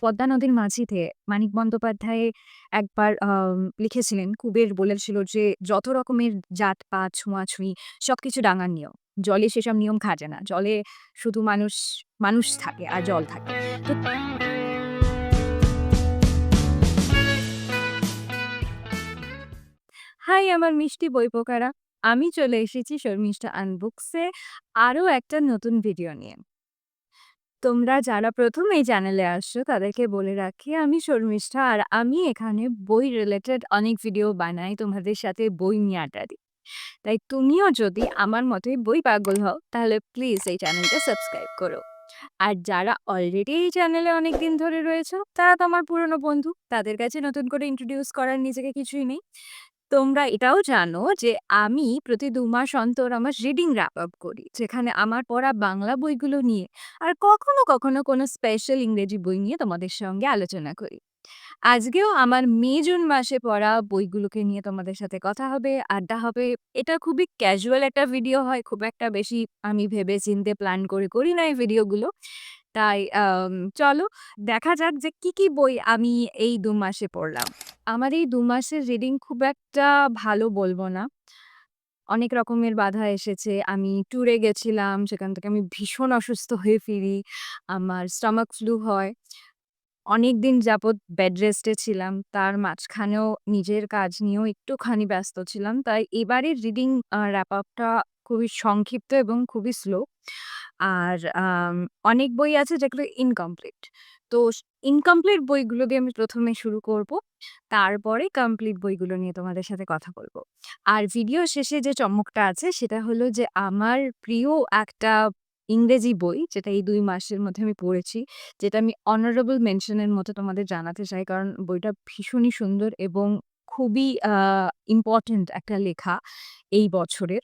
পদ্মা নদীর মাঝিতে মানিক বন্দ্যোপাধ্যায় একবার লিখেছিলেন, কুবের বলেছিল যে, "যত রকমের জাত-পাত, সব কিছু ডাঙার নিয়ম। জলে সেসব নিয়ম খাজে না। জলে শুধু মানুষ, মানুষ থাকে আর জল থাকে।" হাই আমার মিষ্টি বই পোকারা। আমি চলে এসেছি শর্মিষ্ঠা আনবুকসে আরও একটা নতুন ভিডিও নিয়ে। তোমরা যারা প্রথম এই চ্যানেলে আসছো, তাদেরকে বলে রাখি আমি শর্মিষ্ঠা আর আমি এখানে বই রিলেটেড অনেক ভিডিও বানাই, তোমাদের সাথে বই নিয়ে আড্ডা দিই। তাই তুমিও যদি আমার মতোই বই পাগল হও, তাহলে প্লিজ এই চ্যানেলটা সাবস্ক্রাইব করো। আর যারা অলরেডি এই চ্যানেলে অনেক দিন ধরে রয়েছে, তারা তো আমার পুরনো বন্ধু। তাদের কাছে নতুন করে ইন্ট্রোডিউস করার নিজেকে কিছুই নেই। তোমরা এটাও জানো যে আমি প্রতি দু মাস অন্তর আমার রিডিং র‍্যাপ আপ করি। যেখানে আমার পড়া বাংলা বইগুলো নিয়ে আর কখনো, কখনো কোনো স্পেশাল ইংরেজি বই নিয়ে তোমাদের সঙ্গে আলোচনা করি। আজকেও আমার মে-জুন মাসে পড়া বইগুলোকে নিয়ে তোমাদের সাথে কথা হবে, আড্ডা হবে। এটা খুবই ক্যাজুয়াল একটা ভিডিও হয়। খুব একটা বেশি আমি ভেবে চিন্তে প্ল্যান করে করি না এই ভিডিওগুলো। তাই চলো দেখা যাক যে কি, কি বই আমি এই ২ মাসে পড়লাম। আমার এই ২ মাসের রিডিং খুব একটা ভালো বলব না। অনেক রকমের বাধা এসেছে। আমি ট্যুরে গেছিলাম। সেখান থেকে আমি ভীষণ অসুস্থ হয়ে ফিরি। আমার স্টমাক ফ্লু হয়। অনেক দিন যাবৎ বেড রেস্টে ছিলাম। তার মাঝখানেও নিজের কাজ নিয়েও একটুখানি ব্যস্ত ছিলাম। তাই এবারের রিডিং র‍্যাপ আপটা খুবই সংক্ষিপ্ত এবং খুবই স্লো। আর অনেক বই আছে যেগুলো ইনকমপ্লিট। তো ইনকমপ্লিট বইগুলো দিয়ে আমি ১ম এ শুরু করব। তারপরে কমপ্লিট বইগুলো নিয়ে তোমাদের সাথে কথা বলব। আর ভিডিও শেষে যে চমকটা আছে, সেটা হলো যে আমার প্রিয় একটা ইংরেজি বই, যেটা এই ২ মাসের মধ্যে আমি পড়েছি। যেটা আমি অনারেবল মেনশন এর মতো তোমাদের জানাতে চাই। কারণ বইটা ভীষণই সুন্দর এবং খুবই ইম্পোর্টেন্ট একটা লেখা এই বছরের।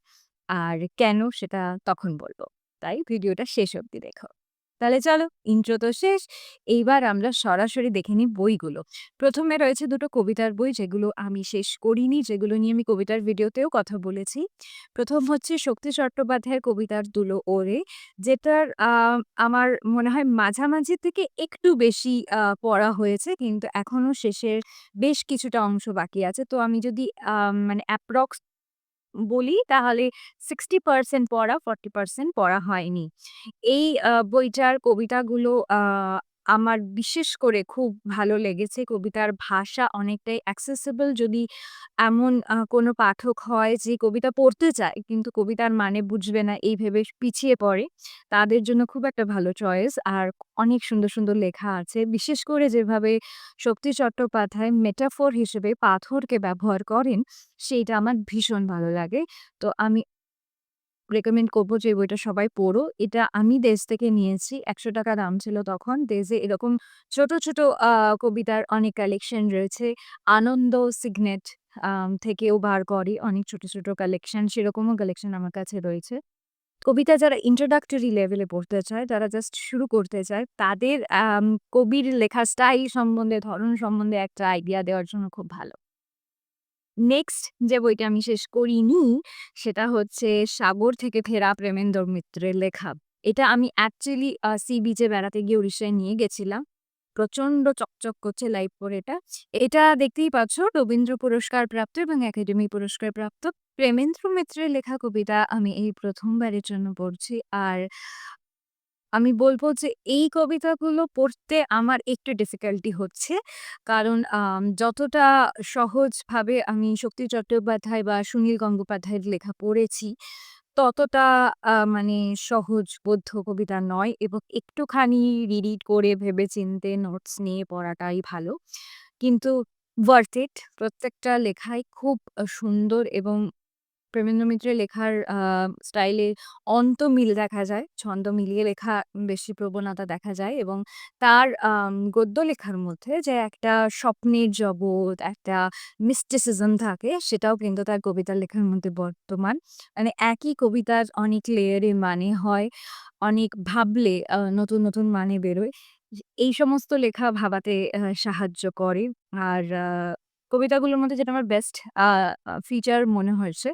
আর কেন সেটা তখন বলব। তাই ভিডিওটা শেষ অবধি দেখো। তাহলে চলো ইন্ট্রো তো শেষ। এইবার আমরা সরাসরি দেখে নিই বইগুলো। প্রথমে রয়েছে দুটো কবিতার বই যেগুলো আমি শেষ করিনি, যেগুলো নিয়ে আমি কবিতার ভিডিওতেও কথা বলেছি। প্রথম হচ্ছে শক্তি চট্টোপাধ্যায়ের কবিতার 'দুলো ওরে' যেটার আমার মনে হয় মাঝামাঝি থেকে একটু বেশি পড়া হয়েছে। কিন্তু এখনও শেষের বেশ কিছুটা অংশ বাকি আছে। তো আমি যদি মানে অ্যাপ্রক্স বলি তাহলে 60% পড়া, 40% পড়া হয়নি। এই বইটার কবিতাগুলো আমার বিশেষ করে খুব ভালো লেগেছে। কবিতার ভাষা অনেকটাই অ্যাক্সেসিবল যদি এমন কোনো পাঠক হয় যে কবিতা পড়তে চায় কিন্তু কবিতার মানে বুঝবে না এই ভেবে পিছিয়ে পড়ে। তাদের জন্য খুব একটা ভালো চয়েস। আর অনেক সুন্দর, সুন্দর লেখা আছে। বিশেষ করে যেভাবে শক্তি চট্টোপাধ্যায় মেটাফর হিসেবে পাথরকে ব্যবহার করেন সেইটা আমার ভীষণ ভালো লাগে। তো আমি রেকমেন্ড করব যে বইটা সবাই পড়ো। এটা আমি দেশ থেকে নিয়েছি। ৳১০০ দাম ছিল তখন। দেশে এরকম ছোট, ছোট কবিতার অনেক কালেকশন রয়েছে। আনন্দ সিগনেট থেকেও বার করে অনেক ছোট, ছোট কালেকশন। সেরকমও কালেকশন আমার কাছে রয়েছে। কবিতা যারা ইন্ট্রোডাক্টরি লেভেলে পড়তে চায়, যারা জাস্ট শুরু করতে চায়, তাদের কবির লেখার স্টাইল সম্বন্ধে, ধরন সম্বন্ধে একটা আইডিয়া দেওয়ার জন্য খুব ভালো। নেক্সট যে বইটা আমি শেষ করিনি, সেটা হচ্ছে 'সাগর থেকে ফেরা প্রেমেন্দ্র মিত্রের' লেখা। এটা আমি অ্যাকচুয়ালি সি বিচে বেড়াতে গিয়ে উড়িষ্যায় নিয়ে গেছিলাম। প্রচণ্ড চকচক করছে লাইভ পড়ে এটা। এটা দেখতেই পাচ্ছ, রবীন্দ্র পুরস্কার প্রাপ্ত এবং একাডেমি পুরস্কার প্রাপ্ত। প্রেমেন্দ্র মিত্রের লেখা কবিতা আমি এই প্রথমবারের জন্য পড়ছি। আর আমি বলব যে এই কবিতাগুলো পড়তে আমার একটু ডিফিকাল্টি হচ্ছে। কারণ যতটা সহজভাবে আমি শক্তি চট্টোপাধ্যায় বা সুনীল গঙ্গোপাধ্যায়ের লেখা পড়েছি, ততটা মানে সহজবোধ্য কবিতা নয় এবং একটুখানি রিডিড করে ভেবেচিন্তে নোটস নিয়ে পড়াটাই ভালো। কিন্তু ওয়ার্থ ইট প্রত্যেকটা লেখাই খুব সুন্দর এবং প্রেমেন্দ্র মিত্রের লেখার স্টাইলে অন্ত-মিল দেখা যায়। ছন্দ মিলিয়ে লেখা বেশি প্রবণতা দেখা যায় এবং তার গদ্য লেখার মধ্যে যে একটা স্বপ্নের জগৎ, একটা মিস্টিসিজম থাকে সেটাও কিন্তু তার কবিতার লেখার মধ্যে বর্তমান। মানে একই কবিতার অনেক লেয়ারে মানে হয়, অনেক ভাবলে নতুন, নতুন মানে বেরোয়। এই সমস্ত লেখা ভাবাতে সাহায্য করে। আর কবিতাগুলোর মধ্যে যেটা আমার বেস্ট ফিচার মনে হয়েছে,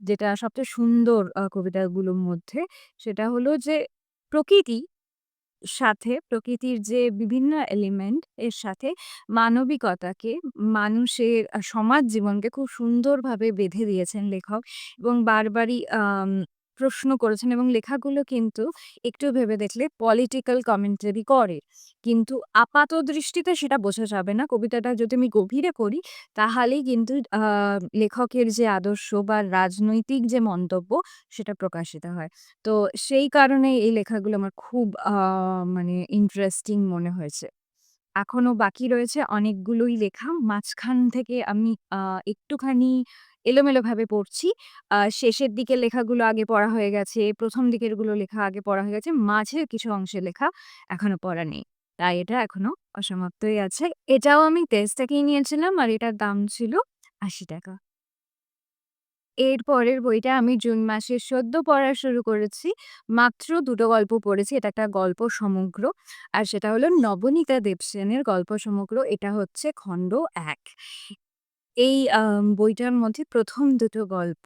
যেটা সবচেয়ে সুন্দর কবিতাগুলোর মধ্যে সেটা হলো যে প্রকৃতি সাথে প্রকৃতির যে বিভিন্ন এলিমেন্ট এর সাথে মানবিকতাকে, মানুষের সমাজ জীবনকে খুব সুন্দরভাবে বেঁধে দিয়েছেন লেখক এবং বারবারই প্রশ্ন করেছেন এবং লেখাগুলো কিন্তু একটু ভেবে দেখলে পলিটিক্যাল কমেন্টারি করে। কিন্তু আপাত দৃষ্টিতে সেটা বোঝা যাবে না। কবিতাটা যদি আমি গভীরে পড়ি, তাহলেই কিন্তু লেখকের যে আদর্শ বা রাজনৈতিক যে মন্তব্য, সেটা প্রকাশিত হয়। তো সেই কারণে এই লেখাগুলো আমার খুব মানে ইন্টারেস্টিং মনে হয়েছে। এখনও বাকি রয়েছে অনেকগুলোই লেখা। মাঝখান থেকে আমি একটুখানি এলোমেলোভাবে পড়ছি। শেষের দিকের লেখাগুলো আগে পড়া হয়ে গেছে। প্রথম দিকেরগুলো লেখা আগে পড়া হয়ে গেছে। মাঝের কিছু অংশে লেখা এখনও পড়া নেই। তাই এটা এখনও অসমাপ্তই আছে। এটাও আমি তেজ থেকেই নিয়েছিলাম আর এটার দাম ছিল ৳৮০ এর পরের বইটা আমি জুন মাসে সদ্য পড়া শুরু করেছি। মাত্র দুটো গল্প পড়েছি। এটা একটা গল্প সমগ্র। আর সেটা হলো নবনীতা দেবসেনের গল্প সমগ্র। এটা হচ্ছে খণ্ড এক এই বইটার মধ্যে প্রথম দুটো গল্প।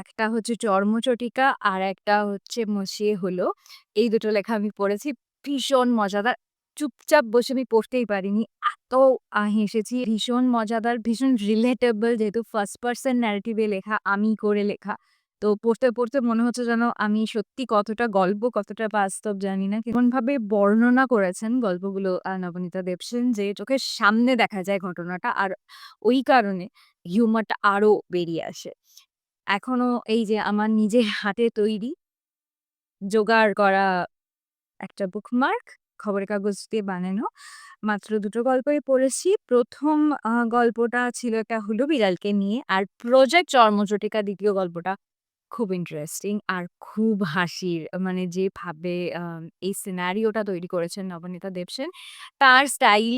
একটা হচ্ছে চর্মচটিকা আর একটা হচ্ছে মসিয়ে হলো। এই দুটো লেখা আমি পড়েছি। ভীষণ মজাদার। চুপচাপ বসে আমি পড়তেই পারিনি। এত হেসেছি। ভীষণ মজাদার, ভীষণ রিলেটেবল যেহেতু ফার্স্ট পারসন ন্যারেটিভ লেখা, আমি করে লেখা। তো পড়তে, পড়তে মনে হচ্ছে যেন আমি সত্যি কতটা গল্প, কতটা বাস্তব জানি না। এমনভাবে বর্ণনা করেছেন গল্পগুলো নবনীতা দেবসেন যে চোখের সামনে দেখা যায় ঘটনাটা। আর ওই কারণে হিউমারটা আরও বেরিয়ে আসে। এখনও এই যে আমার নিজের হাতে তৈরি জোগাড় করা একটা বুকমার্ক, খবরের কাগজ দিয়ে বানানো। মাত্র দুটো গল্পই পড়েছি। ১ম আ গল্পটা ছিল একটা হলো বিড়ালকে নিয়ে। আর প্রজেক্ট চর্মচটিকা দ্বিতীয় গল্পটা খুব ইন্টারেস্টিং আর খুব হাসির। মানে যেভাবে এই সিনারিওটা তৈরি করেছেন নবনীতা দেবসেন, তার স্টাইল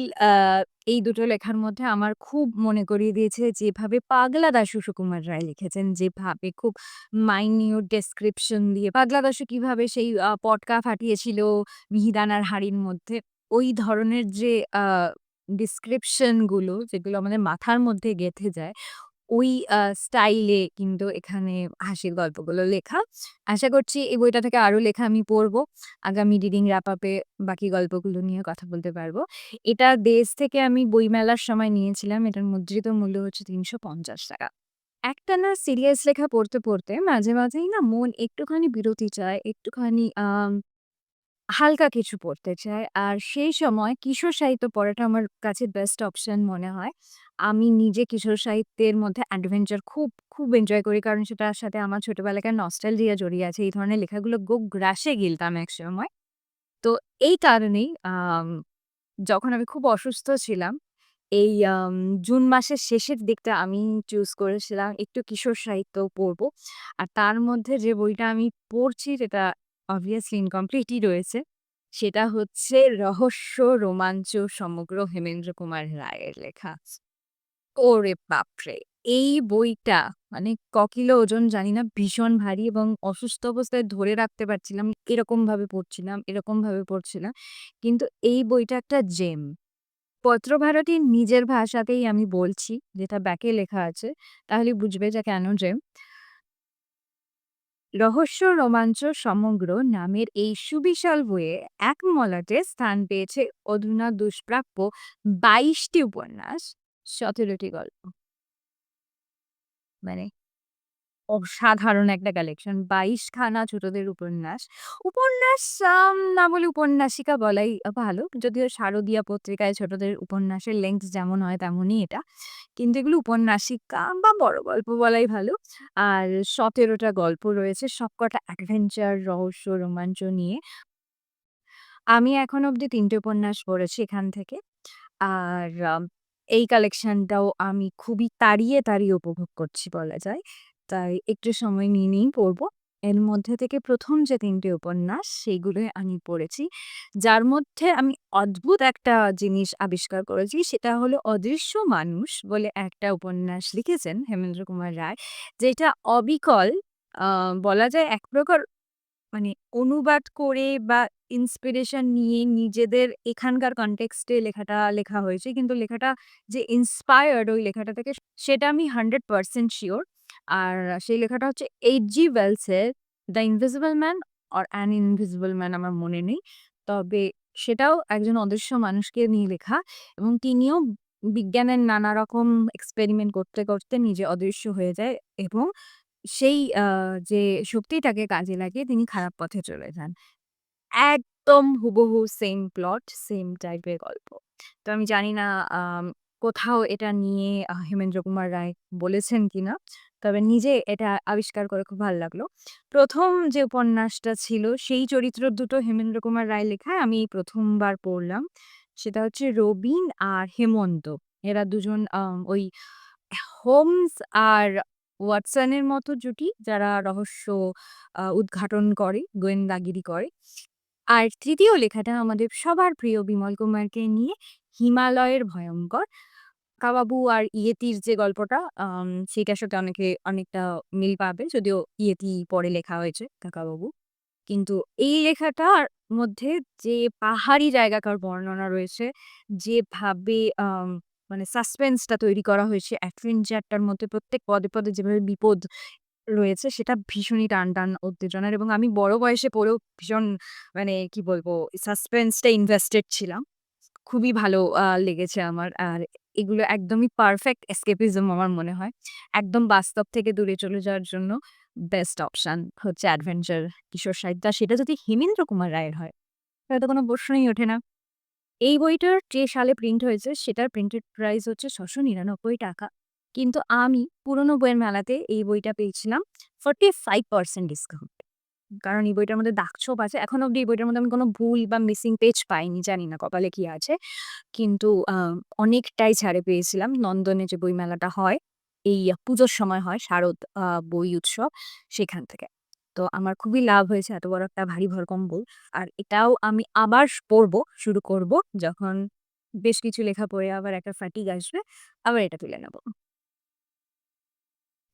এই দুটো লেখার মধ্যে আমার খুব মনে করিয়ে দিয়েছে যেভাবে পাগলা দাশু সুকুমার রায় লিখেছেন। যেভাবে খুব মাইনিউট ডেসক্রিপশন দিয়ে পাগলা দাশু কীভাবে সেই পটকা ফাটিয়েছিল মিহিদানার হাঁড়ির মধ্যে। ওই ধরনের যে আ ডেসক্রিপশনগুলো যেগুলো আমাদের মাথার মধ্যে গেঁথে যায়, ওই স্টাইলে কিন্তু এখানে হাসির গল্পগুলো লেখা। আশা করছি এই বইটা থেকে আরও লেখা আমি পড়ব। আগামী রিডিং এ বাকি গল্পগুলো নিয়ে কথা বলতে পারব। এটা দেশ থেকে আমি বইমেলার সময় নিয়েছিলাম। এটার মুদ্রিত মূল্য হচ্ছে ৳৩৫০ একটানা সিরিয়াস লেখা পড়তে, পড়তে মাঝে, মাঝেই না মন একটুখানি বিরতি চায়, একটুখানি হালকা কিছু পড়তে চাই। আর সেই সময় কিশোর সাহিত্য পড়াটা আমার কাছে বেস্ট অপশন মনে হয়। আমি নিজে কিশোর সাহিত্যের মধ্যে অ্যাডভেঞ্চার খুব, খুব এনজয় করি। কারণ সেটার সাথে আমার ছোটবেলাকার নস্টালজিয়া জড়িয়ে আছে। এই ধরনের লেখাগুলো গোগ গ্রাসে গিলতাম একসময়। তো এই কারণেই যখন আমি খুব অসুস্থ ছিলাম, এই জুন মাসের শেষের দিকটা আমি চুজ করেছিলাম একটু কিশোর সাহিত্য পড়ব। আর তার মধ্যে যে বইটা আমি পড়ছি যেটা obviously ইনকমপ্লিটই রয়েছে। সেটা হচ্ছে 'রহস্য রোমাঞ্চ সমগ্র' হেমেন্দ্র কুমার রায়ের লেখা। ওরে বাপরে! এই বইটা মানে ক কিলো ওজন জানি না। ভীষণ ভারী এবং অসুস্থ অবস্থায় ধরে রাখতে পারছিলাম। এরকমভাবে পড়ছিলাম, এরকমভাবে পড়ছিলাম। কিন্তু এই বইটা একটা জেম। পত্রভারতীর নিজের ভাষাতেই আমি বলছি, যেটা ব্যাকে লেখা আছে। তাহলে বুঝবে যে কেন জেম। 'রহস্য রোমাঞ্চ সমগ্র' নামের এই সুবিশাল বইয়ে এক মলাটে স্থান পেয়েছে অধুনা দুষ্প্রাপ্য বাইশটি উপন্যাস, সতেরোটি গল্প। মানে অসাধারণ একটা কালেকশন। ২২ খানা ছোটদের উপন্যাস। উপন্যাস না বলে উপন্যাসিকা বলাই ভালো। যদিও শারদীয়া পত্রিকায় ছোটদের উপন্যাসের লেংথ যেমন হয় তেমনই এটা। কিন্তু এগুলো উপন্যাসিকা বা বড় গল্প বলাই ভালো। আর সতেরোটা গল্প রয়েছে। সবকটা অ্যাডভেঞ্চার, রহস্য, রোমাঞ্চ নিয়ে। আমি এখন অব্দি তিনটে উপন্যাস পড়েছি এখান থেকে। আর এই কালেকশনটাও আমি খুবই তাড়িয়ে, তাড়িয়ে উপভোগ করছি বলা যায়। তাই একটু সময় নিয়ে, নিয়েই পড়ব। এর মধ্যে থেকে প্রথম যে ৩ টে উপন্যাস সেগুলোই আমি পড়েছি। যার মধ্যে আমি অদ্ভুত একটা জিনিস আবিষ্কার করেছি সেটা হলো 'অদৃশ্য মানুষ' বলে একটা উপন্যাস লিখেছেন হেমেন্দ্র কুমার রায়। যেটা অবিকল বলা যায় এক প্রকার মানে অনুবাদ করে বা ইন্সপিরেশন নিয়ে নিজেদের এখানকার কনটেক্সট লেখাটা লেখা হয়েছে। কিন্তু লেখাটা যে ইন্সপায়ার্ড ওই লেখাটা থেকে সেটা আমি 100% সিউর। আর সেই লেখাটা হচ্ছে এইচ জি ওয়েলসের 'the invisible man' or 'an invisible man' আমার মনে নেই। তবে সেটাও একজন অদৃশ্য মানুষকে নিয়ে লেখা এবং তিনিও বিজ্ঞানের নানা রকম এক্সপেরিমেন্ট করতে, করতে নিজে অদৃশ্য হয়ে যায় এবং সেই যে শক্তিটাকে কাজে লাগিয়ে তিনি খারাপ পথে চলে যান। একদম হুবহু সেম প্লট, সেম টাইপের গল্প। তো আমি জানি না কোথাও এটা নিয়ে হেমেন্দ্র কুমার রায় বলেছেন কিনা। তবে নিজে এটা আবিষ্কার করে খুব ভালো লাগল। প্রথম যে উপন্যাসটা ছিল সেই চরিত্র দুটো হেমেন্দ্র কুমার রায় লেখা আমি এই ১ম বার পড়লাম। সেটা হচ্ছে রবিন আর হেমন্ত। এরা দুজন ওই হোমস আর ওয়াটসনের মতো জুটি যারা রহস্য উদ্ঘাটন করে, গোয়েন্দাগিরি করে। আর তৃতীয় লেখাটা আমাদের সবার প্রিয় বিমল কুমারকে নিয়ে 'হিমালয়ের ভয়ঙ্কর'। কাকাবাবু আর ইয়েতির যে গল্পটা সেটার সাথে অনেকে অনেকটা মিল পাবে। যদিও ইয়েতি পরে লেখা হয়েছে কাকাবাবু। কিন্তু এই লেখাটার মধ্যে যে পাহাড়ি জায়গাকার বর্ণনা রয়েছে, যেভাবে মানে সাসপেন্সটা তৈরি করা হয়েছে, অ্যাডভেঞ্চারটার মধ্যে প্রত্যেক পদে, পদে যেভাবে বিপদ রয়েছে সেটা ভীষণই টান, টান উত্তেজনার এবং আমি বড় বয়সে পড়েও ভীষণ মানে কি বলব সাসপেন্সটা ইনভেস্টেড ছিলাম। খুবই ভালো লেগেছে আমার। আর এগুলো একদমই পারফেক্ট এসকেপিজম আমার মনে হয়। একদম বাস্তব থেকে দূরে চলে যাওয়ার জন্য বেস্ট অপশন হচ্ছে অ্যাডভেঞ্চার কিশোর সাহিত্য। সেটা যদি হেমেন্দ্র কুমার রায়ের হয়, তাহলে তো কোনো প্রশ্নই ওঠে না। এই বইটার যে সালে প্রিন্ট হয়েছে সেটার প্রিন্টেড প্রাইস হচ্ছে ৳৬৯৯ কিন্তু আমি পুরনো বইয়ের মেলাতে এই বইটা পেয়েছিলাম 45% ডিসকাউন্ট। কারণ এই বইটার মধ্যে দাগছোপ আছে। এখন অব্দি এই বইটার মধ্যে আমি কোনো ভুল বা মিসিং পেজ পাইনি। জানি না কপালে কি আছে। কিন্তু অনেকটাই ছাড়ে পেয়েছিলাম। নন্দনে যে বইমেলাটা হয়, এই পুজোর সময় হয় শারদ বই উৎসব সেখান থেকে। তো আমার খুবই লাভ হয়েছে এত বড় একটা ভারী ভরকম বই। আর এটাও আমি আবার পড়ব, শুরু করব যখন বেশ কিছু লেখা পড়ে আবার একটা ফ্যাটিগ আসবে, আবার এটা তুলে নেব।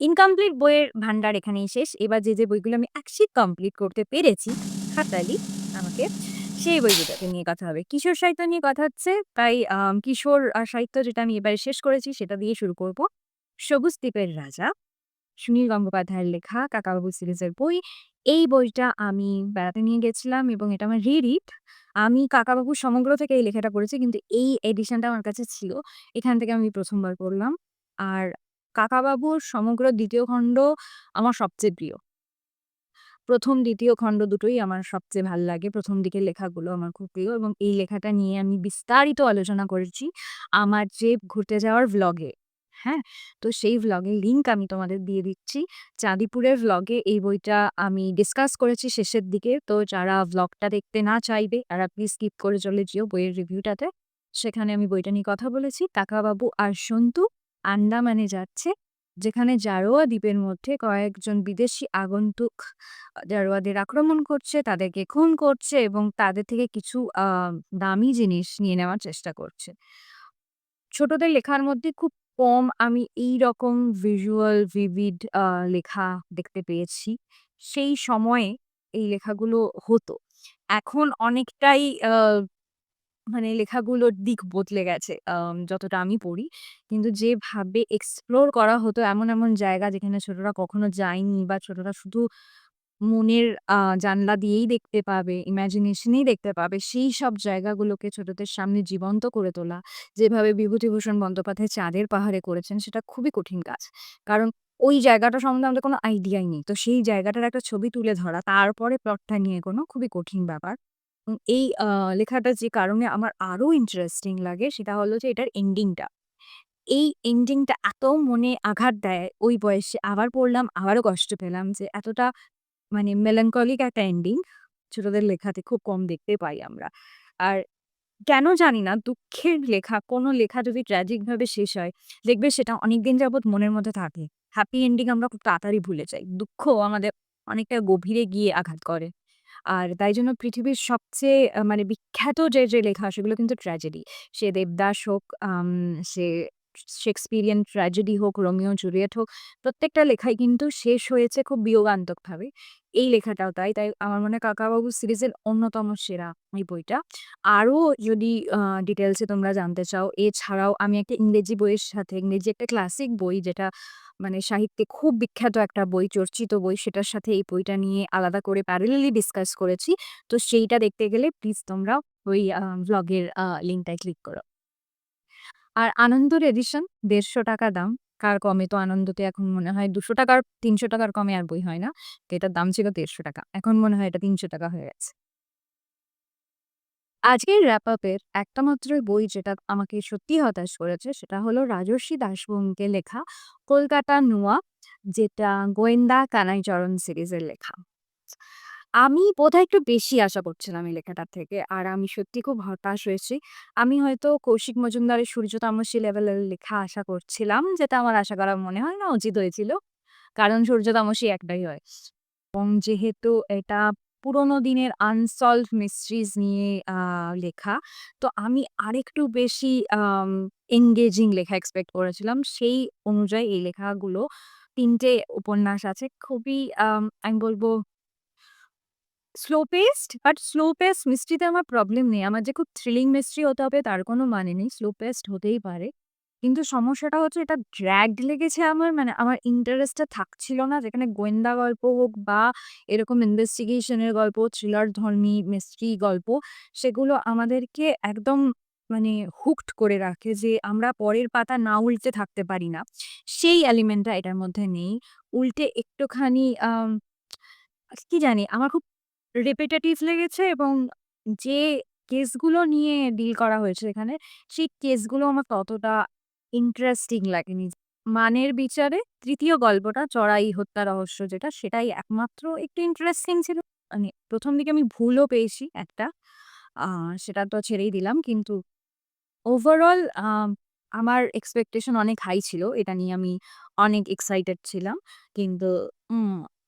ইনকমপ্লিট বইয়ের ভান্ডার এখানেই শেষ। এবার যে, যে বইগুলো আমি অ্যাকচুয়ালি কমপ্লিট করতে পেরেছি, খাতালি আমাকে, সেই বইগুলোকে নিয়ে কথা হবে। কিশোর সাহিত্য নিয়ে কথা হচ্ছে, তাই কিশোর সাহিত্য যেটা আমি এবারে শেষ করেছি সেটা দিয়ে শুরু করব। 'সবুজ দ্বীপের রাজা' সুনীল গঙ্গোপাধ্যায়ের লেখা কাকাবাবু সিরিজের বই। এই বইটা আমি বেড়াতে নিয়ে গেছিলাম এবং এটা আমার রি-রিড। আমি কাকাবাবু সমগ্র থেকে এই লেখাটা পড়েছি কিন্তু এই এডিশনটা আমার কাছে ছিল। এখান থেকে আমি ১ম বার পড়লাম। আর কাকাবাবুর সমগ্র দ্বিতীয় খণ্ড আমার সবচেয়ে প্রিয়। ১ম, ২য় খণ্ড দুটোই আমার সবচেয়ে ভালো লাগে। প্রথম দিকের লেখাগুলো আমার খুব প্রিয় এবং এই লেখাটা নিয়ে আমি বিস্তারিত আলোচনা করেছি আমার যে ঘুরতে যাওয়ার ভ্লগে। হ্যাঁ? তো সেই ভ্লগের লিংক আমি তোমাদের দিয়ে দিচ্ছি। চাঁদিপুরের ভ্লগে এই বইটা আমি ডিসকাস করেছি শেষের দিকে। তো যারা ভ্লগটা দেখতে না চাইবে তারা প্লিজ স্কিপ করে চলে যেও বইয়ের রিভিউটাতে। সেখানে আমি বইটা নিয়ে কথা বলেছি। কাকাবাবু আর সন্তু আন্দামানে যাচ্ছে। যেখানে জারোয়া দ্বীপের মধ্যে কয়েকজন বিদেশি আগন্তুক জারোয়াদের আক্রমণ করছে, তাদেরকে খুন করছে এবং তাদের থেকে কিছু দামি জিনিস নিয়ে নেওয়ার চেষ্টা করছে। ছোটদের লেখার মধ্যে খুব কম আমি এই রকম ভিজুয়াল ভিভিড লেখা দেখতে পেয়েছি। সেই সময়ে এই লেখাগুলো হতো। এখন অনেকটাই মানে লেখাগুলোর দিক বদলে গেছে যতটা আমি পড়ি। কিন্তু যেভাবে এক্সপ্লোর করা হতো এমন, এমন জায়গা যেখানে ছোটরা কখনো যায়নি বা ছোটরা শুধু মনের জানলা দিয়েই দেখতে পাবে, ইমাজিনেশনেই দেখতে পাবে, সেই সব জায়গাগুলোকে ছোটদের সামনে জীবন্ত করে তোলা, যেভাবে বিভূতিভূষণ বন্দ্যোপাধ্যায় 'চাঁদের পাহাড়ে' করেছেন সেটা খুবই কঠিন কাজ। কারণ ওই জায়গাটা সম্বন্ধে আমাদের কোনো আইডিয়াই নেই। তো সেই জায়গাটার একটা ছবি তুলে ধরা, তারপরে প্লটটা নিয়ে এগোনো খুবই কঠিন ব্যাপার। এই লেখাটা যে কারণে আমার আরও ইন্টারেস্টিং লাগে সেটা হলো যে এটার এন্ডিংটা। এই এন্ডিংটা এত মনে আঘাত দেয়, ওই বয়সে আবার পড়লাম, আবারও কষ্ট পেলাম যে এতটা মানে মেলানকলিক একটা এন্ডিং ছোটদের লেখাতে খুব কম দেখতে পাই আমরা। আর কেন জানি না দুঃখের লেখা, কোনো লেখা যদি ট্র্যাজিক ভাবে শেষ হয়, দেখবে সেটা অনেকদিন যাবৎ মনের মধ্যে থাকে। হ্যাপি এন্ডিং আমরা খুব তাড়াতাড়ি ভুলে যাই। দুঃখ আমাদের অনেকটা গভীরে গিয়ে আঘাত করে। আর তাই জন্য পৃথিবীর সবচেয়ে মানে বিখ্যাত যে, যে লেখা সেগুলো কিন্তু ট্র্যাজেডি। সে দেবদাস হোক, সে শেক্সপিরিয়ান ট্র্যাজেডি হোক, রোমিও জুলিয়েট হোক, প্রত্যেকটা লেখাই কিন্তু শেষ হয়েছে খুব বিয়োগান্তকভাবে। এই লেখাটাও তাই। তাই আমার মনে হয় কাকাবাবু সিরিজের অন্যতম সেরা এই বইটা। আরও যদি ডিটেলসে তোমরা জানতে চাও, এছাড়াও আমি একটা ইংরেজি বইয়ের সাথে ইংরেজি একটা ক্লাসিক বই যেটা মানে সাহিত্যে খুব বিখ্যাত একটা বই, চর্চিত বই, সেটার সাথে এই বইটা নিয়ে আলাদা করে প্যারালালি ডিসকাস করেছি। তো সেইটা দেখতে গেলে প্লিজ তোমরা ওই আ ভ্লগের লিঙ্কটায় ক্লিক করো। আর আনন্দর এডিশন ৳১৫০ দাম। কার কমে তো আনন্দতে এখন মনে হয় দুশো টাকার, তিনশো টাকার কমে আর বই হয় না। এটার দাম ছিল ৳১৫০ এখন মনে হয় এটা ৳৩০০ হয়ে গেছে। আজকের র্যাপ আপের একটা মাত্র বই যেটা আমাকে সত্যিই হতাশ করেছে, সেটা হলো রাজর্ষি দাশগুপ্তের লেখা 'কলকাতা নোয়া' যেটা গোয়েন্দা কানাইচরণ সিরিজের লেখা। আমি বোধহয় একটু বেশি আশা করছিলাম এই লেখাটার থেকে। আর আমি সত্যি খুব হতাশ হয়েছি। আমি হয়তো কৌশিক মজুমদারের 'সূর্য তামসী' লেভেলের লেখা আশা করছিলাম, যেটা আমার আশা করা মনে হয় না উচিত হয়েছিল। কারণ 'সূর্য তামসী' একটাই হয়। এবং যেহেতু এটা পুরোনো দিনের আনসলভড মিস্ট্রিজ নিয়ে লেখা, তো আমি আরেকটু বেশি আম এনগেজিং লেখা এক্সপেক্ট করেছিলাম। সেই অনুযায়ী এই লেখাগুলো ৩ টে উপন্যাস আছে। খুবই আমি বলব slow paced, but slow paced মিস্ট্রিতে আমার প্রবলেম নেই। আমার যে খুব থ্রিলিং মিস্ট্রি হতে হবে তার কোনো মানে নেই। স্লো পেস্ট হতেই পারে। কিন্তু সমস্যাটা হচ্ছে এটা ড্র্যাগড লেগেছে আমার মানে আমার ইন্টারেস্টটা থাকছিল না। যেখানে গোয়েন্দা গল্প হোক বা এরকম ইনভেস্টিগেশনের গল্প, থ্রিলার ধর্মী মিস্ট্রি গল্প, সেগুলো আমাদেরকে একদম মানে হুকড করে রাখে যে আমরা পরের পাতা না উল্টে থাকতে পারি না। সেই এলিমেন্টটা এটার মধ্যে নেই। উল্টে একটুখানি কি জানি আমার খুব রিপিটেটিভ লেগেছে এবং যে কেসগুলো নিয়ে ডিল করা হয়েছে এখানে, সেই কেসগুলো আমার ততটা ইন্টারেস্টিং লাগেনি। মানের বিচারে তৃতীয় গল্পটা 'চড়াই হত্যা রহস্য' যেটা সেটাই একমাত্র একটু ইন্টারেস্টিং ছিল। মানে প্রথম দিকে আমি ভুলও পেয়েছি একটা। সেটা তো ছেড়েই দিলাম। কিন্তু ওভারঅল আমার এক্সপেকটেশন অনেক হাই ছিল। এটা নিয়ে আমি অনেক এক্সাইটেড ছিলাম। কিন্তু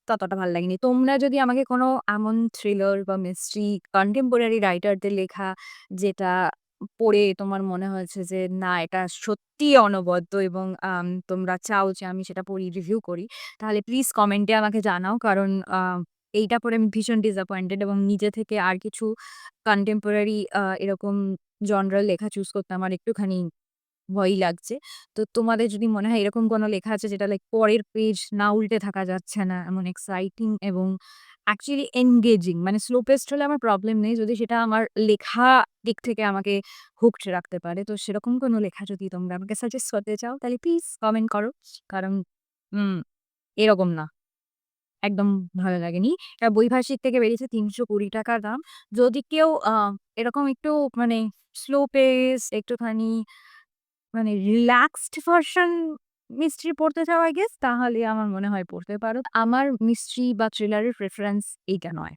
ততটা ভালো লাগেনি। তোমরা যদি আমাকে কোনো এমন থ্রিলার বা মিস্ট্রি কন্টেম্পোরারি রাইটারদের লেখা যেটা পড়ে তোমার মনে হয়েছে যে না এটা সত্যিই অনবদ্য এবং তোমরা চাও যে আমি সেটা পড়ি, রিভিউ করি, তাহলে প্লিজ কমেন্টে আমাকে জানাও। কারণ এইটা পড়ে আমি ভীষণ ডিসঅ্যাপয়েন্টেড এবং নিজে থেকে আর কিছু কন্টেম্পোরারি এরকম জনরাল লেখা চুজ করতে আমার একটুখানি ভয়ই লাগছে। তো তোমাদের যদি মনে হয় এরকম কোনো লেখা আছে যেটা লাইক পরের পেজ না উল্টে থাকা যাচ্ছে না, এমন এক্সাইটিং এবং অ্যাকচুয়ালি এনগেজিং মানে স্লো পেসড হলে আমার প্রবলেম নেই। যদি সেটা আমার লেখা দিক থেকে আমাকে হুকড রাখতে পারে। তো সেরকম কোনো লেখা যদি তোমরা আমাকে সাজেস্ট করতে চাও তাহলে প্লিজ কমেন্ট করো। কারণ এরকম না। একদম ভালো লাগেনি। এটা বইভাষিক থেকে বেরিয়েছে ৳৩২০ দাম। যদি কেউ এরকম একটু মানে স্লো পেস একটুখানি মানে রিল্যাক্সড ভার্সন মিস্ট্রি পড়তে চাও আই গেস তাহলে আমার মনে হয় পড়তে পারো। আমার মিস্ট্রি বা থ্রিলারের প্রেফারেন্স এইটা নয়।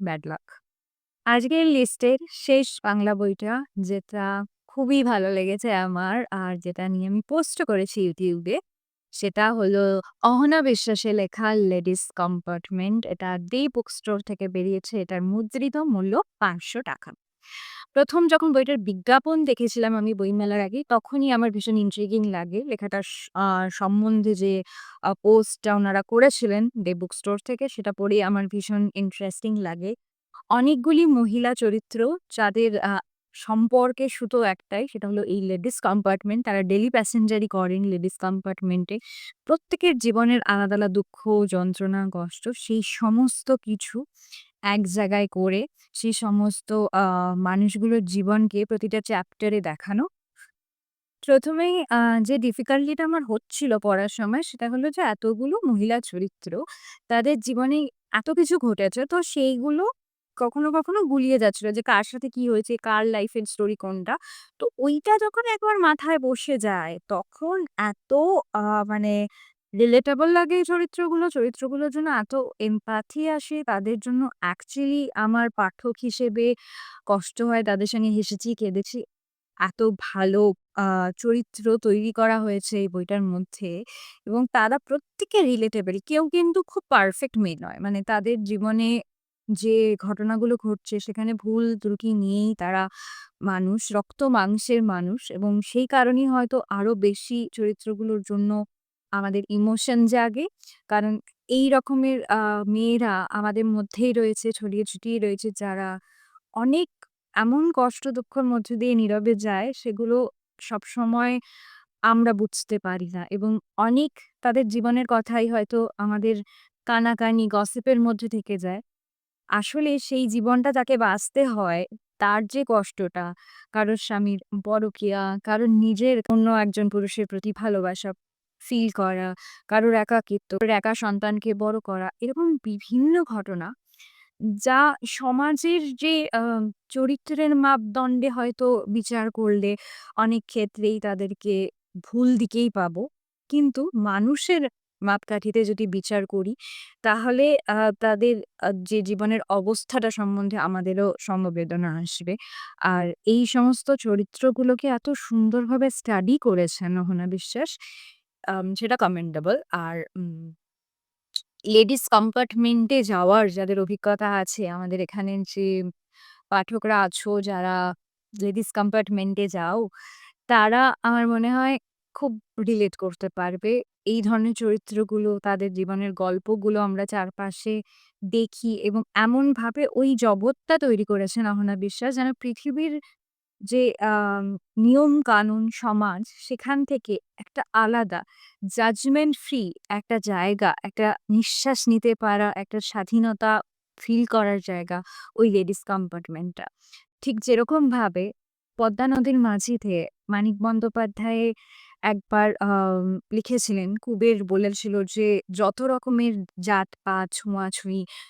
Bad luck. আজকের লিস্টের শেষ বাংলা বইটা, যেটা খুবই ভালো লেগেছে আমার আর যেটা নিয়ে আমি পোস্ট করেছি ইউটিউবে সেটা হলো অহনা বিশ্বাসের লেখা 'লেডিস কম্পার্টমেন্ট'। এটা দে বুক স্টোর থেকে বেরিয়েছে। এটার মুদ্রিত মূল্য ৳৫০০ প্রথম যখন বইটার বিজ্ঞাপন দেখেছিলাম আমি বইমেলার আগে, তখনই আমার ভীষণ ইন্ট্রিগিং লাগে। লেখাটার সম্বন্ধে যে পোস্টটা ওনারা করেছিলেন দে বুক স্টোর থেকে সেটা পড়েই আমার ভীষণ ইন্টারেস্টিং লাগে। অনেকগুলি মহিলা চরিত্র যাদের সম্পর্কে শুধু একটাই সেটা হলো এই লেডিস কম্পার্টমেন্ট। তারা ডেলি প্যাসেঞ্জারি করেন লেডিস কম্পার্টমেন্টে। প্রত্যেকের জীবনের আলাদা, আলাদা দুঃখ, যন্ত্রণা, কষ্ট সেই সমস্ত কিছু এক জায়গায় করে সেই সমস্ত মানুষগুলোর জীবনকে প্রতিটা চ্যাপ্টারে দেখানো। প্রথমেই যে ডিফিকাল্টিটা আমার হচ্ছিল পড়ার সময় সেটা হলো যে এতগুলো মহিলা চরিত্র, তাদের জীবনে এত কিছু ঘটেছে তো সেইগুলো কখনো, কখনো গুলিয়ে যাচ্ছিল যে কার সাথে কি হয়েছে, কার লাইফের স্টোরি কোনটা। তো ওইটা যখন একবার মাথায় বসে যায় তখন এত মানে রিলেটেবল লাগে এই চরিত্রগুলো, চরিত্রগুলোর জন্য এত এমপ্যাথি আসে, তাদের জন্য অ্যাকচুয়ালি আমার পাঠক হিসেবে কষ্ট হয়, তাদের সঙ্গে হেসেছি, কেঁদেছি। এত ভালো চরিত্র তৈরি করা হয়েছে এই বইটার মধ্যে এবং তারা প্রত্যেকে রিলেটেবল। কেউ কিন্তু খুব পারফেক্ট মেয়ে নয়। মানে তাদের জীবনে যে ঘটনাগুলো ঘটছে সেখানে ভুল ত্রুটি নিয়েই তারা মানুষ, রক্ত মাংসের মানুষ এবং সেই কারণেই হয়তো আরও বেশি চরিত্রগুলোর জন্য আমাদের ইমোশন জাগে। কারণ এই রকমের মেয়েরা আমাদের মধ্যেই রয়েছে, ছড়িয়ে ছিটিয়ে রয়েছে যারা অনেক এমন কষ্ট দুঃখের মধ্যে দিয়ে নীরবে যায় সেগুলো সবসময় আমরা বুঝতে পারি না এবং অনেক তাদের জীবনের কথাই হয়তো আমাদের কানাকানি গসিপের মধ্যে থেকে যায়। আসলে সেই জীবনটা যাকে বাঁচতে হয় তার যে কষ্টটা, কারোর স্বামীর পরকীয়া, কারোর নিজের অন্য একজন পুরুষের প্রতি ভালোবাসা ফিল করা, কারোর একাকিত্ব, একা সন্তানকে বড় করা, এরকম বিভিন্ন ঘটনা যা সমাজের যে চরিত্রের মাপদণ্ডে হয়তো বিচার করলে অনেক ক্ষেত্রেই তাদেরকে ভুল দিকেই পাবো। কিন্তু মানুষের মাপকাঠিতে যদি বিচার করি তাহলে তাদের যে জীবনের অবস্থাটা সম্বন্ধে আমাদেরও সমবেদনা আসবে। আর এই সমস্ত চরিত্রগুলোকে এত সুন্দরভাবে স্টাডি করেছেন অহনা বিশ্বাস, সেটা কমেন্ডেবল। আর উম লেডিস কম্পার্টমেন্টে যাওয়ার যাদের অভিজ্ঞতা আছে, আমাদের এখানের যে পাঠকরা আছো যারা লেডিস কম্পার্টমেন্টে যাও, তারা আমার মনে হয় খুব রিলেট করতে পারবে। এই ধরনের চরিত্রগুলো, তাদের জীবনের গল্পগুলো আমরা চারপাশে দেখি এবং এমনভাবে ওই জগৎটা তৈরি করেছেন অহনা বিশ্বাস যেন পৃথিবীর যে আম নিয়ম-কানুন, সমাজ সেখান থেকে একটা আলাদা জাজমেন্ট ফ্রি একটা জায়গা, একটা নিঃশ্বাস নিতে পারা, একটা স্বাধীনতা ফিল করার জায়গা ওই লেডিস কম্পার্টমেন্টটা। ঠিক যেরকমভাবে পদ্মা নদীর মাঝিতে মানিক বন্দ্যোপাধ্যায় একবার লিখেছিলেন, কুবের বলেছিল যে, "যত রকমের জাত-পাত,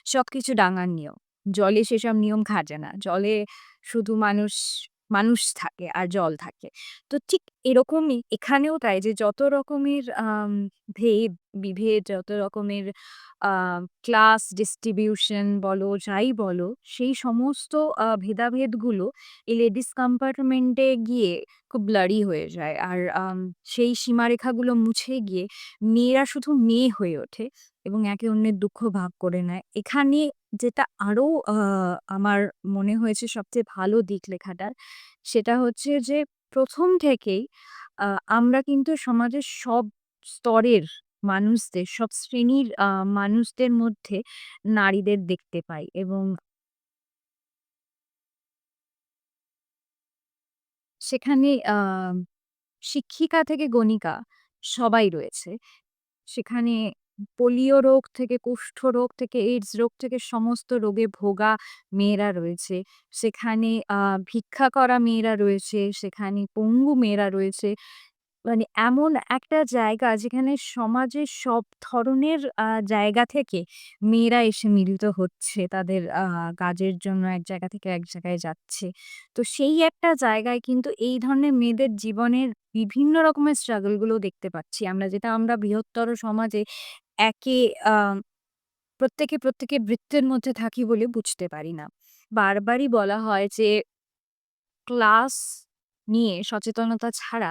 সব কিছু ডাঙার নিয়ম। জলে সেসব নিয়ম খাটে না। জলে শুধু মানুষ, মানুষ থাকে আর জল থাকে।" তো ঠিক এরকমই এখানেও তাই যে যত রকমের ভেদ, বিভেদ, যত রকমের ক্লাস ডিস্ট্রিবিউশন বলো, যাই বলো, সেই সমস্ত ভেদাভেদগুলো এই লেডিস কম্পার্টমেন্টে গিয়ে খুব ব্লারি হয়ে যায়। আর সেই সীমারেখাগুলো মুছে গিয়ে মেয়েরা শুধু মেয়ে হয়ে ওঠে এবং একে অন্যের দুঃখ ভাগ করে নেয়। এখানে যেটা আরও আ আমার মনে হয়েছে সবচেয়ে ভালো দিক লেখাটার, সেটা হচ্ছে যে ১ম থেকেই আমরা কিন্তু সমাজের সব স্তরের মানুষদের, সব শ্রেণির মানুষদের মধ্যে নারীদের দেখতে পাই এবং সেখানে শিক্ষিকা থেকে গণিকা সবাই রয়েছে। সেখানে পোলিও রোগ থেকে, কুষ্ঠ রোগ থেকে, এইডস রোগ থেকে সমস্ত রোগে ভোগা মেয়েরা রয়েছে। সেখানে ভিক্ষা করা মেয়েরা রয়েছে, সেখানে পঙ্গু মেয়েরা রয়েছে। মানে এমন একটা জায়গা যেখানে সমাজের সব ধরনের জায়গা থেকে মেয়েরা এসে মিলিত হচ্ছে। তাদের কাজের জন্য এক জায়গা থেকে এক জায়গায় যাচ্ছে। তো সেই একটা জায়গায় কিন্তু এই ধরনের মেয়েদের জীবনের বিভিন্ন রকমের স্ট্রাগলগুলো দেখতে পাচ্ছি আমরা। যেটা আমরা বৃহত্তর সমাজে একে প্রত্যেকে, প্রত্যেকের বৃত্তের মধ্যে থাকি বলে বুঝতে পারি না। বারবারই বলা হয় যে, ক্লাস নিয়ে সচেতনতা ছাড়া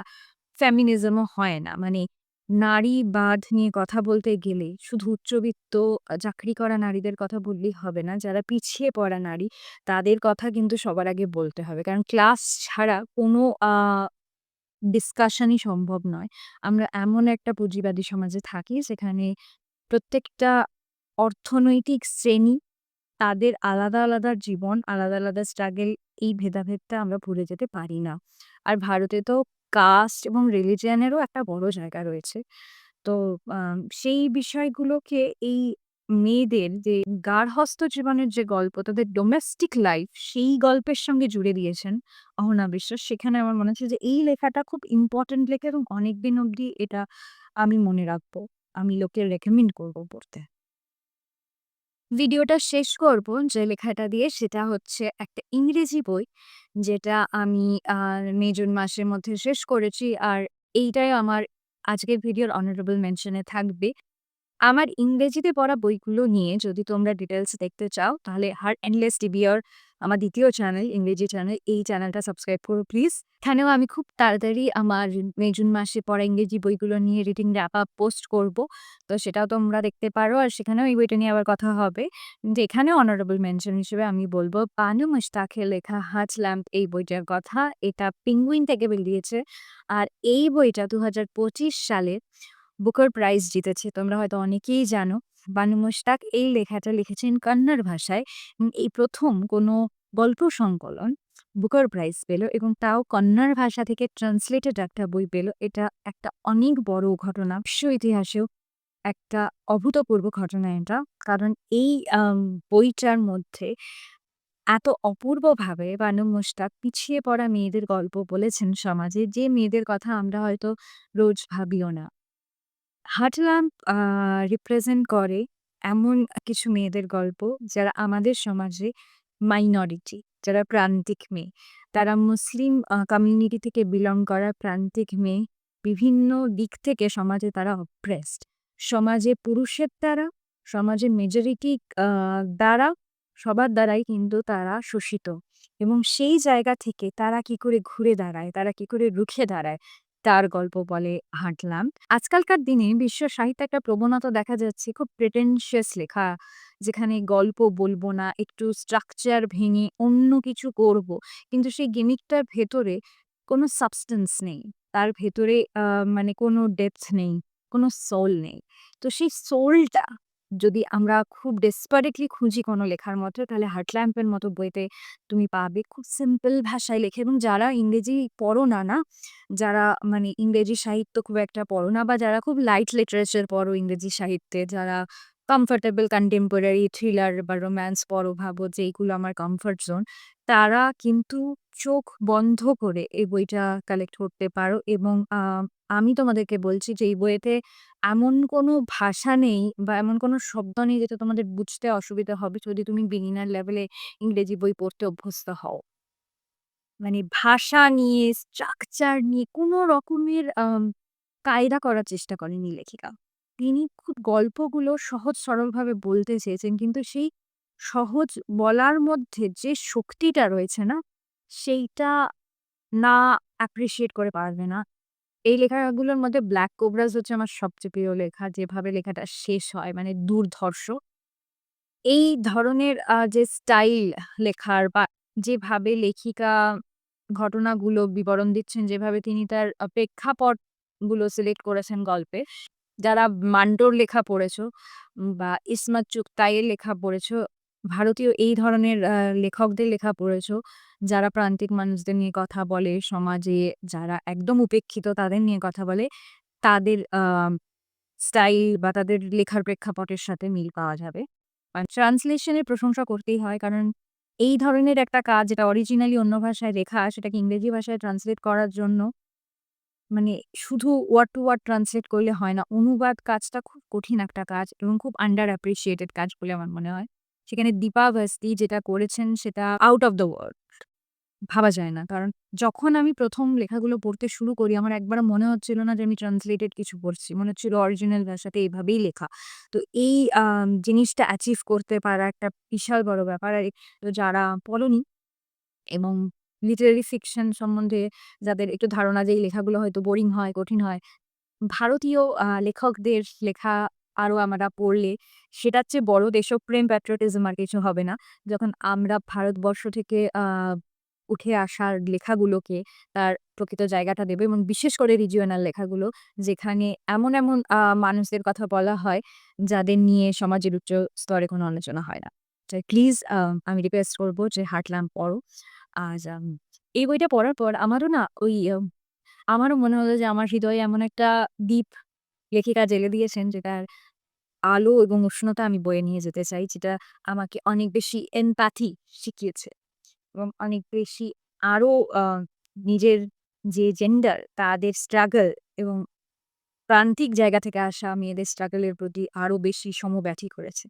ফেমিনিজমও হয় না। মানে নারী নারীবাদ নিয়ে কথা বলতে গেলে শুধু উচ্চবিত্ত চাকরি করা নারীদের কথা বললেই হবে না। যারা পিছিয়ে পড়া নারী, তাদের কথা কিন্তু সবার আগে বলতে হবে। কারণ ক্লাস ছাড়া কোনো ডিসকাশনই সম্ভব নয়। আমরা এমন একটা পুঁজিবাদী সমাজে থাকি যেখানে প্রত্যেকটা অর্থনৈতিক শ্রেণি, তাদের আলাদা, আলাদা জীবন, আলাদা, আলাদা স্ট্রাগেল এই ভেদাভেদটা আমরা ভুলে যেতে পারি না। আর ভারতে তো কাস্ট এবং রিলিজিয়ানেরও একটা বড় জায়গা রয়েছে। তো সেই বিষয়গুলোকে এই মেয়েদের যে গার্হস্থ্য জীবনের যে গল্প, তাদের ডোমেস্টিক লাইফ সেই গল্পের সঙ্গে জুড়ে দিয়েছেন অহনা বিশ্বাস। সেখানে আমার মনে হচ্ছে যে এই লেখাটা খুব ইম্পোর্টেন্ট লেখা এবং অনেকদিন অবধি এটা আমি মনে রাখব। আমি লোকে রেকমেন্ড করব পড়তে। ভিডিওটা শেষ করব যে লেখাটা দিয়ে সেটা হচ্ছে একটা ইংরেজি বই যেটা আমি মে, জুন মাসের মধ্যে শেষ করেছি। আর এইটাই আমার আজকের ভিডিওর অনারেবল মেনশনে থাকবে। আমার ইংরেজিতে পড়া বইগুলো নিয়ে যদি তোমরা ডিটেলস দেখতে চাও, তাহলে 'হার এন্ডলেস ডিবিয়র' আমার দ্বিতীয় চ্যানেল ইংরেজি চ্যানেল এই চ্যানেলটা সাবস্ক্রাইব করো প্লিজ এখানেও আমি খুব তাড়াতাড়ি আমার মে, জুন মাসে পড়া ইংরেজি বইগুলো নিয়ে রিডিং র্যাপ আপ পোস্ট করব। তো সেটাও তোমরা দেখতে পারো আর সেখানেও এই বইটা নিয়ে আবার কথা হবে। কিন্তু এখানে অনারেবল মেনশন হিসেবে আমি বলব পানু মুশতাকের লেখা হাজ ল্যাম্প, এই বইটার কথা। এটা পিঙ্গুইন থেকে বেরিয়েছে। আর এই বইটা দু সালে বুকার প্রাইজ জিতেছে। তোমরা হয়তো অনেকেই জানো, বানু মুশতাক এই লেখাটা লিখেছেন কন্নড় ভাষায়। এই প্রথম কোনো গল্প সংকলন বুকার প্রাইজ পেল এবং তাও কন্নড় ভাষা থেকে ট্রান্সলেটেড একটা বই পেল। এটা একটা অনেক বড় ঘটনা, বিশ্ব ইতিহাসেও একটা অভূতপূর্ব ঘটনা এটা। কারণ এই বইটার মধ্যে এত অপূর্বভাবে বানু মুশতাক পিছিয়ে পড়া মেয়েদের গল্প বলেছেন সমাজে। যে মেয়েদের কথা আমরা হয়তো রোজ ভাবিও না। হাটলাম রিপ্রেজেন্ট করে এমন কিছু মেয়েদের গল্প যারা আমাদের সমাজে মাইনরিটি যারা প্রান্তিক মেয়ে। তারা মুসলিম কমিউনিটি থেকে বিলং করা প্রান্তিক মেয়ে। বিভিন্ন দিক থেকে সমাজে তারা অপ্রেসড সমাজে পুরুষের দ্বারা, সমাজে মেজরিটি দ্বারা, সবার দ্বারাই কিন্তু তারা শোষিত। এবং সেই জায়গা থেকে তারা কি করে ঘুরে দাঁড়ায়, তারা কি করে রুখে দাঁড়ায় তার গল্প বলে হাঁটলাম। আজকালকার দিনে বিশ্ব সাহিত্যে একটা প্রবণতা দেখা যাচ্ছে, খুব প্রেটেনশিয়াস লেখা, যেখানে গল্প বলব না, একটু স্ট্রাকচার ভেঙে অন্য কিছু করব। কিন্তু সেই গেমিকটার ভেতরে কোনো সাবস্টেন্স নেই। তার ভেতরে মানে কোনো ডেপথ নেই, কোনো সোল নেই। তো সেই সোলটা যদি আমরা খুব ডেসপারেটলি খুঁজি কোনো লেখার মতো, তাহলে হার্টল্যাম্পের মতো বইতে তুমি পাবে খুব সিম্পল ভাষায় লেখে। এবং যারা ইংরেজি পড়ো না না, যারা মানে ইংরেজি সাহিত্য খুব একটা পড়ো না, বা যারা খুব লাইট লিটারেচার পড়ো ইংরেজি সাহিত্যে, যারা কমফোর্টেবল কন্টেম্পোরারি থ্রিলার বা রোম্যান্স পড়ো ভাবো আমার কমফোর্ট জোন তারা কিন্তু চোখ বন্ধ করে এই বইটা কালেক্ট করতে পারো এবং আমি তোমাদেরকে বলছি যে এই বইয়েতে এমন কোনো ভাষা নেই বা এমন কোনো শব্দ নেই যেটা তোমাদের বুঝতে অসুবিধা হবে যদি তুমি বিগিনার লেভেলে ইংরেজি বই পড়তে অভ্যস্ত হও। মানে ভাষা নিয়ে স্ট্রাকচার নিয়ে কোনো রকমের কায়দা করার চেষ্টা করেনি লেখিকা। তিনি খুব গল্পগুলো সহজ সরলভাবে বলতে চেয়েছেন। কিন্তু সেই সহজ বলার মধ্যে যে শক্তিটা রয়েছে না সেইটা না অ্যাপ্রিসিয়েট করে পারবে না। এই লেখাগুলোর মধ্যে ব্ল্যাক কোবরাজ হচ্ছে আমার সবচেয়ে প্রিয় লেখা। যেভাবে লেখাটা শেষ হয় মানে দুর্ধর্ষ। এই ধরনের যে স্টাইল লেখার বা যেভাবে লেখিকা ঘটনাগুলো বিবরণ দিচ্ছেন, যেভাবে তিনি তার প্রেক্ষাপটগুলো সিলেক্ট করেছেন গল্পে। যারা মান্ডোর লেখা পড়েছো বা ইসমাত চুগতাইয়ের লেখা পড়েছো, ভারতীয় এই ধরনের লেখকদের লেখা পড়েছো, যারা প্রান্তিক মানুষদের নিয়ে কথা বলে, সমাজে যারা একদম উপেক্ষিত তাদের নিয়ে কথা বলে, তাদের স্টাইল বা তাদের লেখার প্রেক্ষাপটের সাথে মিল পাওয়া যাবে। ট্রান্সলেশনের প্রশংসা করতেই হয় কারণ এই ধরনের একটা কাজ যেটা অরিজিনালি অন্য ভাষায় লেখা সেটাকে ইংরেজি ভাষায় ট্রান্সলেট করার জন্য মানে শুধু ওয়ার্ড টু ওয়ার্ড ট্রান্সলেট করলে হয় না। অনুবাদ কাজটা খুব কঠিন একটা কাজ এবং খুব আন্ডার অ্যাপ্রিসিয়েটেড কাজ বলে আমার মনে হয়। সেখানে দীপা ভাস্তি যেটা করেছেন সেটা আউট অফ দ্য ওয়ার্ল্ড। ভাবা যায় না। কারণ যখন আমি প্রথম লেখাগুলো পড়তে শুরু করি, আমার একবারও মনে হচ্ছিল না যে আমি ট্রান্সলেটেড কিছু পড়ছি। মনে হচ্ছিল অরিজিনাল ভাষাতে এভাবেই লেখা। তো এই জিনিসটা অ্যাচিভ করতে পারা একটা বিশাল বড় ব্যাপার। আর যারা পড়োনি এবং লিটারেরি ফিকশন সম্বন্ধে যাদের একটু ধারণা যে এই লেখাগুলো হয়তো বোরিং হয়, কঠিন হয়। ভারতীয় লেখকদের লেখা আরও আমরা পড়লে সেটার চেয়ে বড় দেশপ্রেম প্যাট্রিয়টিজম আর কিছু হবে না। যখন আমরা ভারতবর্ষ থেকে উঠে আসার লেখাগুলোকে তার প্রকৃত জায়গাটা দেবে এবং বিশেষ করে রিজিওনাল লেখাগুলো যেখানে এমন, এমন মানুষদের কথা বলা হয় যাদের নিয়ে সমাজের উচ্চ স্তরে কোনো আলোচনা হয় না। প্লিজ আমি রিকোয়েস্ট করব যে হার্টল্যাম্প পড়ো। আর এই বইটা পড়ার পর আমারও না ওই আমারও মনে হলো যে আমার হৃদয়ে এমন একটা দ্বীপ লেখিকা জ্বেলে দিয়েছেন যেটার আলো এবং উষ্ণতা আমি বয়ে নিয়ে যেতে চাই। যেটা আমাকে অনেক বেশি এমপ্যাথি শিখিয়েছে এবং অনেক বেশি আরও আ, নিজের যে জেন্ডার তাদের স্ট্রাগল এবং প্রান্তিক জায়গা থেকে আসা মেয়েদের স্ট্রাগলের প্রতি আরও বেশি সমব্যথী করেছে।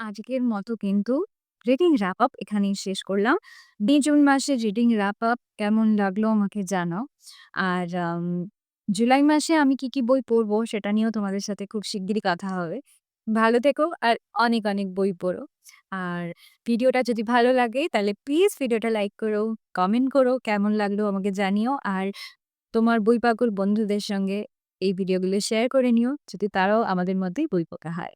আজকের মতো কিন্তু রিডিং র‍্যাপ আপ এখানেই শেষ করলাম। মে জুন মাসে রিডিং র‍্যাপ আপ কেমন লাগল আমাকে জানাও। আর জুলাই মাসে আমি কি, কি বই পড়ব সেটা নিয়েও তোমাদের সাথে খুব শিগগিরই কথা হবে। ভালো থেকো আর অনেক, অনেক বই পড়ো। আর ভিডিওটা যদি ভালো লাগে তাহলে প্লিজ ভিডিওটা লাইক করো, কমেন্ট করো, কেমন লাগল আমাকে জানিও। আর তোমার বই পাগল বন্ধুদের সঙ্গে এই ভিডিওগুলো শেয়ার করে নিও, যদি তারাও আমাদের মধ্যেই বই পোকা হয়।